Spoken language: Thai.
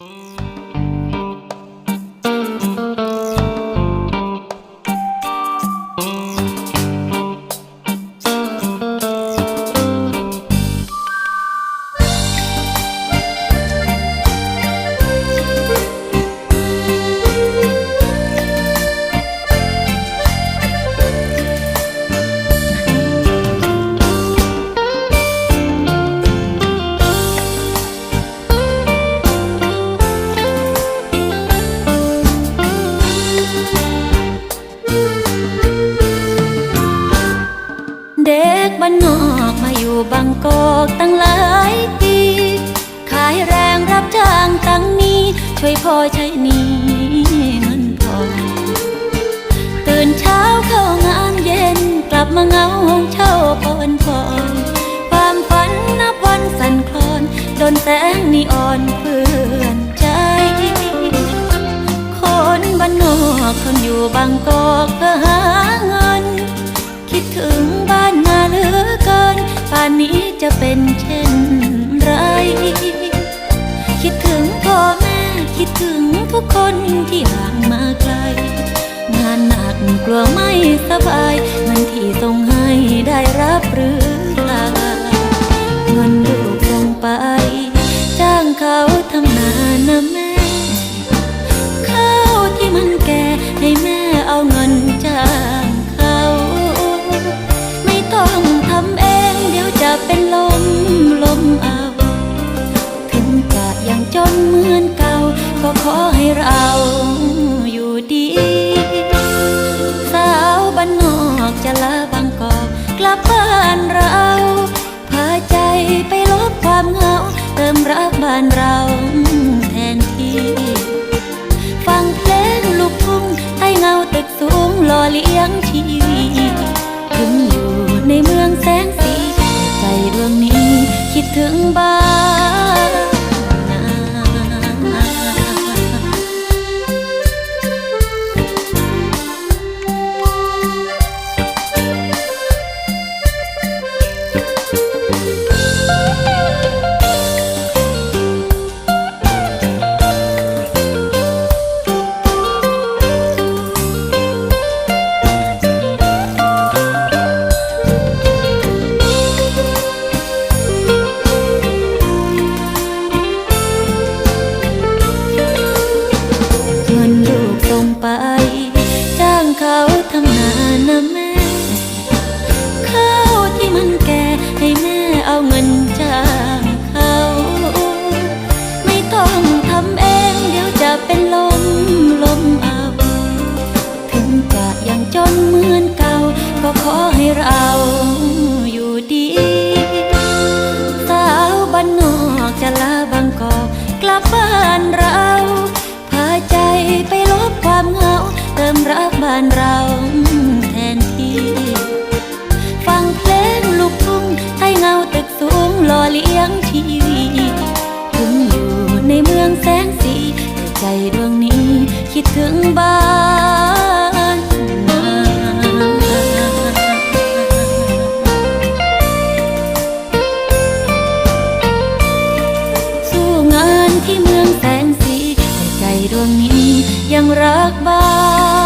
เบ้านนอกมาอยู่บางกอกตั้งหลายปี ขายแรงรับจ้างตั้งนี้ ช่วยพ่อใช้นี้เงินทอตื่นเช้าเข้างานเย็นกลับมาเงาห้องเช่าพอนพอนความฝันนับวันสั่นคลอนโดนแสงนีอ่อนเพื่อนใจ คนบ้านนอกคนอยู่บางกอกเพื่อหา เป็นเช่นไร คิดถึงพ่อแม่คิดถึงทุกคนที่ห่างมาไกล งานหนักกลัวไม่สบายเงินที่ต้องให้ได้รับ เลี้ยงชีวีถึงอยู่ในเมืองแสงสีแต่ใจดวงนี้คิดถึงบ้าน เงินจ้างเขา ไม่ต้องทำเองเดี๋ยวจะเป็นลมลมเอาถึงจะยังจนเหมือนเก่า ก็ขอให้เราอยู่ดีสาวบ้านนอกจะลาบางกอกกลับบ้านเราพาใจไปลบความเหงาเติมรักบ้านเรา เลี้ยงชีวีถึงอยู่ในเมืองแสงสี แต่ใจดวงนี้คิดถึงบ้านนาสู้งานที่เมืองแสงสี แต่ใจดวงนี้ยังรักบ้าน